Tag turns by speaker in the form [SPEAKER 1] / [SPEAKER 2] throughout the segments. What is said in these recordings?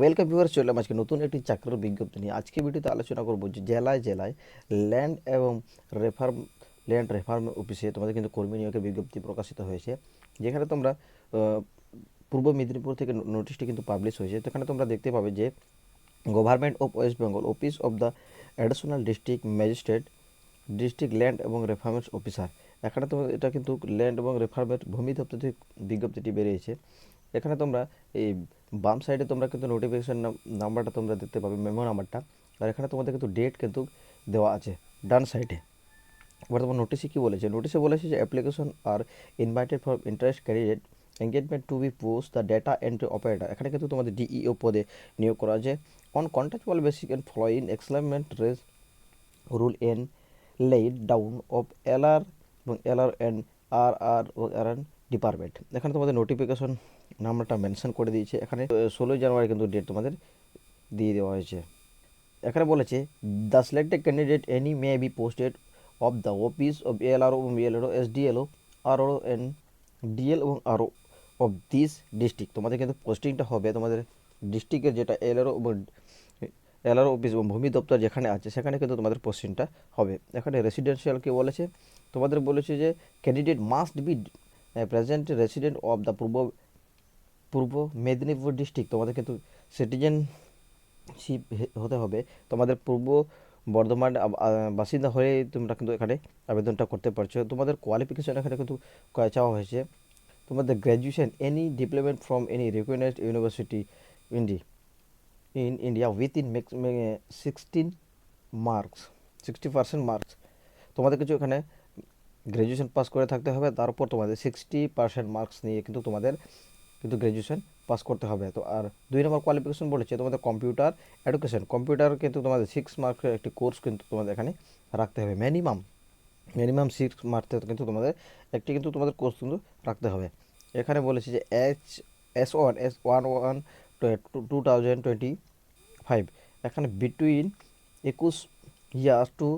[SPEAKER 1] Welcome viewer চললাম আজকে নতুন একটি চাকরির বিজ্ঞপ্তি নিয়ে। আজকে ভিডিওতে আলোচনা করব যে জেলায় জেলায় ল্যান্ড এবং রেফার্ম ল্যান্ড রেফার্ম অফিসে তোমাদের কিন্তু কর্মী নিয়োগের বিজ্ঞপ্তি প্রকাশিত হয়েছে। যেখানে তোমরা পূর্ব মেদিনীপুর থেকে নোটিশটি কিন্তু পাবলিশ হয়েছে। তো এখানে তোমরা দেখতে পাবে যে government of West Bengal office of the additional district magistrate district land এবং রেফার্মেন্স অফিসার এখানে তোমার এটা কিন্তু ল্যান্ড এবং রেফার্মেন্ট ভূমি দপ্তর থেকে বিজ্ঞপ্তিটি বেরিয়েছে। এখানে তোমরা এই বাম সাইডে তোমরা কিন্তু নোটিফিকেশন নাম্বারটা তোমরা দেখতে পাবে মেমো নাম্বারটা আর এখানে তোমাদের কিন্তু ডেট কিন্তু দেওয়া আছে, ডান সাইডে এবার তোমার নোটিশে কী বলেছে? নোটিশে বলেছে যে application are invited for interest candidate engagement to be post the data entry operator এখানে কিন্তু তোমাদের ডিইও পদে নিয়োগ করা আছে। On contractual basic and following employment race rule and laid down of LR এবং LR and R R O R N department এখানে তোমাদের নোটিফিকেশন নাম্বারটা মেনশন করে দিয়েছে। এখানে ষোলোই জানুয়ারি কিন্তু ডেট তোমাদের দিয়ে দেওয়া হয়েছে। এখানে বলেছে the selected candidate any may be posted of the office of L LRO এবং BLRO S DLO RO N DL এবং আরও অফ দিস ডিস্ট্রিক্ট তোমাদের কিন্তু পোস্টিংটা হবে তোমাদের ডিস্ট্রিক্টের যেটা এলআরও এবং এলআর অফিস এবং ভূমি দপ্তর যেখানে আছে, সেখানে কিন্তু তোমাদের পোস্টিংটা হবে। এখানে রেসিডেন্সিয়াল কে বলেছে, তোমাদের বলেছে যে candidate must be present resident of the Purba Purba Medinipur district তোমাদের কিন্তু সিটিজেনশিপ হতে হবে। তোমাদের পূর্ব বর্ধমান বাসিন্দা হয়ে তোমরা কিন্তু এখানে আবেদনটা করতে পারছ। তোমাদের কোয়ালিফিকেশন এখানে কিন্তু চাওয়া হয়েছে। তোমাদের graduation any diploma from any recognised university indie in India within sixteen marks sixty percent marks তোমাদের কিছু এখানে গ্র্যাজুয়েশন পাস করে থাকতে হবে, তারপর তোমাদের সিক্সটি পার্সেন্ট মার্কস নিয়ে কিন্তু তোমাদের কিন্তু গ্র্যাজুয়েশন পাস করতে হবে। তো আর দুই নম্বর কোয়ালিফিকেশন বলেছে তোমাদের কম্পিউটার এডুকেশন কম্পিউটার কিন্তু তোমাদের সিক্স মার্কের একটি কোর্স কিন্তু তোমাদের এখানে রাখতে হবে। মিনিমাম মিনিমাম সিক্স মার্কতে কিন্তু তোমাদের একটি কিন্তু তোমাদের কোর্স কিন্তু রাখতে হবে। এখানে বলেছে যে H S one S one one two thousand twenty five এখানে বিটুইন একুশ ইয়ার্স টু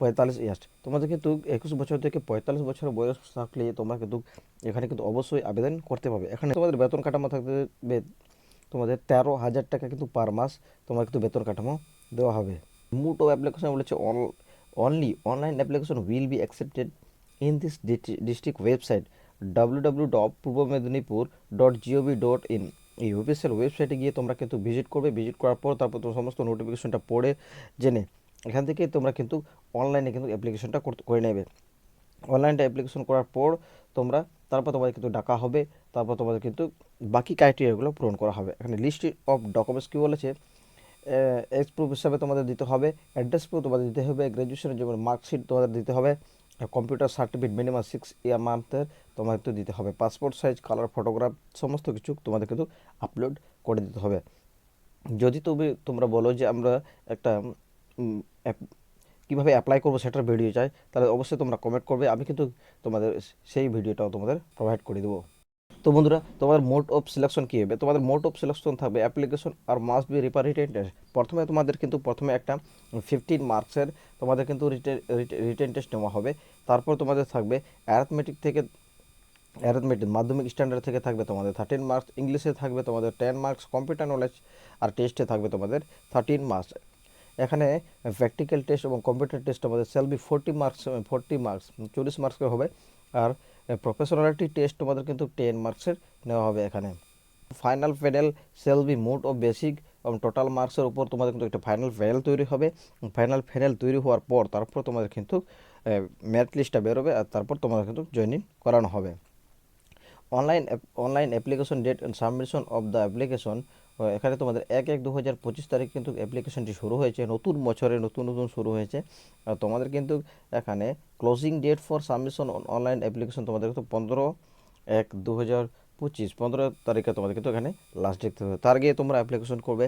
[SPEAKER 1] পঁয়তাল্লিশ ইয়ার্স তোমাদের কিন্তু একুশ বছর থেকে পঁয়তাল্লিশ বছর বয়স থাকলে তোমরা কিন্তু এখানে কিন্তু অবশ্যই আবেদন করতে পারবে এখানে তোমাদের বেতন কাঠামো থাকবে তোমাদের তেরো হাজার টাকা কিন্তু পার মাস তোমার কিন্তু বেতন কাঠামো দেওয়া হবে। মুট অফ অ্যাপ্লিকেশন বলেছে only online application will be accepted in this district website W W dot Purba Medinipur dot GOV dot in এই অফিসিয়াল ওয়েবসাইটে গিয়ে তোমরা কিন্তু ভিজিট করবে ভিজিট করার পর তারপর তোমার সমস্ত নোটিফিকেশনটা পড়ে জেনে এখান থেকে তোমরা কিন্তু অনলাইনে কিন্তু অ্যাপ্লিকেশনটা করে নেবে। অনলাইনটা অ্যাপ্লিকেশন করার পর তোমরা, তারপর তোমাদের কিন্তু ডাকা হবে, তারপর তোমাদের কিন্তু বাকি ক্রাইটেরিয়াগুলো পূরণ করা হবে। এখানে লিস্ট অফ ডকুমেন্টস কী বলেছে? এজ প্রুফ হিসাবে তোমাদের দিতে হবে অ্যাড্রেস প্রুফ তোমাদের দিতে হবে গ্র্যাজুয়েশনের জন্য মার্কশিট তোমাদের দিতে হবে computer certificate minimum six year মান্থের তোমাদের তো দিতে হবে। পাসপোর্ট সাইজ কালার ফটোগ্রাফ সমস্ত কিছু তোমাদের কিন্তু আপলোড করে দিতে হবে। যদি তুমি, তোমরা বলো যে আমরা একটা কীভাবে অ্যাপ্লাই করব সেটার ভিডিও চাই, তাহলে অবশ্যই তোমরা কমেন্ট করবে, আমি কিন্তু তোমাদের সেই ভিডিওটাও তোমাদের প্রোভাইড করে দেবো। তো বন্ধুরা, তোমাদের মোড অফ সিলেকশন কী হবে? তোমাদের মোড অফ সিলেকশন থাকবে application are must be rewritten test প্রথমে তোমাদের কিন্তু প্রথমে একটা ফিফটিন মার্কসের তোমাদের কিন্তু রিটেন টেস্ট নেওয়া হবে। তারপর তোমাদের থাকবে অ্যারাথমেটিক থেকে অ্যারিথমেটিক মাধ্যমিক স্ট্যান্ডার্ড থেকে থাকবে তোমাদের থার্টিন মার্কস ইংলিশে থাকবে তোমাদের টেন মার্কস কম্পিউটার নলেজ আর টেস্টে থাকবে তোমাদের থার্টিন মার্কস এখানে প্র্যাকটিক্যাল টেস্ট এবং কম্পিউটার টেস্ট আমাদের shall be forty marks forty marks চল্লিশ মার্কসের হবে। আর প্রফেশনালিটি টেস্ট তোমাদের কিন্তু টেন মার্কসের নেওয়া হবে এখানে। Final panel shall be mode of basic এবং টোটাল মার্কসের উপর তোমাদের কিন্তু একটা ফাইনাল প্যানেল তৈরি হবে। ফাইনাল প্যানেল তৈরি হওয়ার পর তারপর তোমাদের কিন্তু ম্যাথ লিস্টটা বেরোবে আর তারপর তোমাদের কিন্তু জয়েনিং করানো হবে। Online online application date submission of the application এখানে তোমাদের এক এক দু হাজার পঁচিশ তারিখ কিন্তু অ্যাপ্লিকেশনটি শুরু হয়েছে, নতুন বছরে নতুন নতুন শুরু হয়েছে। আর তোমাদের কিন্তু এখানে closing date for submission online application তোমাদের কিন্তু পনেরো এক দু হাজার পঁচিশ, পনেরো তারিখে তোমাদের কিন্তু এখানে লাস্ট ডেট হবে তার আগে তোমরা অ্যাপ্লিকেশন করবে।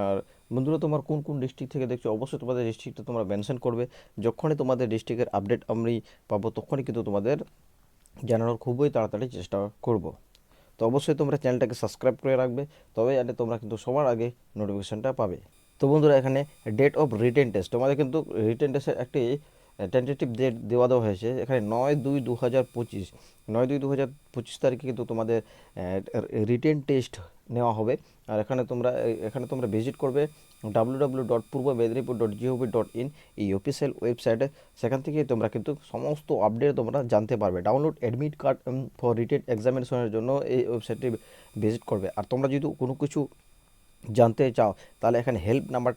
[SPEAKER 1] আর বন্ধুরা, তোমার কোন কোন ডিস্ট্রিক্ট থেকে দেখছ, অবশ্যই তোমাদের ডিস্ট্রিক্টটা তোমরা মেনশন করবে। যখনই তোমাদের ডিস্ট্রিক্টের আপডেট আমি পাবো, তখনই কিন্তু তোমাদের জানানোর খুবই তাড়াতাড়ি চেষ্টা করব। তো অবশ্যই তোমরা চ্যানেলটাকে সাবস্ক্রাইব করে রাখবে তবে এটা তোমরা কিন্তু সবার আগে নোটিফিকেশানটা পাবে। তো বন্ধুরা, এখানে ডেট অফ রিটেন টেস্ট তোমাদের কিন্তু রিটেন টেস্টের একটি টেন্টেটিভ ডেট দেওয়া দেওয়া হয়েছে। এখানে নয় দুই দু হাজার পঁচিশ, নয় দুই দু হাজার পঁচিশ তারিখে কিন্তু তোমাদের রিটেন টেস্ট নেওয়া হবে। আর এখানে তোমরা এখানে তোমরা ভিজিট করবে W W dot Purba Medinipur dot GOV dot in এই অফিসিয়াল ওয়েবসাইটে সেখান থেকে তোমরা কিন্তু সমস্ত আপডেট তোমরা জানতে পারবে। Download admit card for written এক্সামিনেশনের জন্য এই ওয়েবসাইটটি ভিজিট করবে। আর তোমরা যদি কোনো কিছু জানতে চাও, তাহলে এখানে হেল্প নাম্বার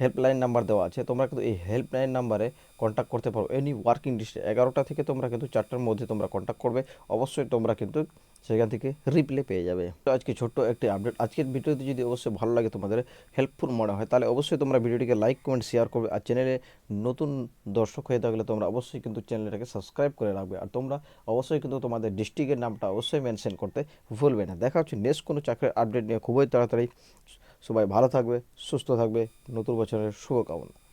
[SPEAKER 1] হেল্পলাইন নাম্বার দেওয়া আছে, তোমরা কিন্তু এই হেল্পলাইন নাম্বারে কন্ট্যাক্ট করতে পারো। এনি ওয়ার্কিং ডিস্ট্রিক্ট এগারোটা থেকে তোমরা কিন্তু চারটার মধ্যে তোমরা কন্ট্যাক্ট করবে, অবশ্যই তোমরা কিন্তু সেখান থেকে রিপ্লে পেয়ে যাবে। তো আজকে ছোট্ট একটি আপডেট আজকের ভিডিওতে যদি অবশ্যই ভালো লাগে তোমাদের হেল্পফুল মনে হয়, তাহলে অবশ্যই তোমরা ভিডিওটিকে লাইক কমেন্ট শেয়ার করবে, আর চ্যানেলে নতুন দর্শক হয়ে থাকলে তোমরা অবশ্যই কিন্তু চ্যানেলটাকে সাবস্ক্রাইব করে রাখবে, আর তোমরা অবশ্যই কিন্তু তোমাদের ডিস্ট্রিক্টের নামটা অবশ্যই মেনশন করতে ভুলবে না। দেখা হচ্ছে নেক্সট কোনো চাকরির আপডেট নিয়ে খুবই তাড়াতাড়ি। সবাই ভালো থাকবে সুস্থ থাকবে। নতুন বছরের শুভকামনা।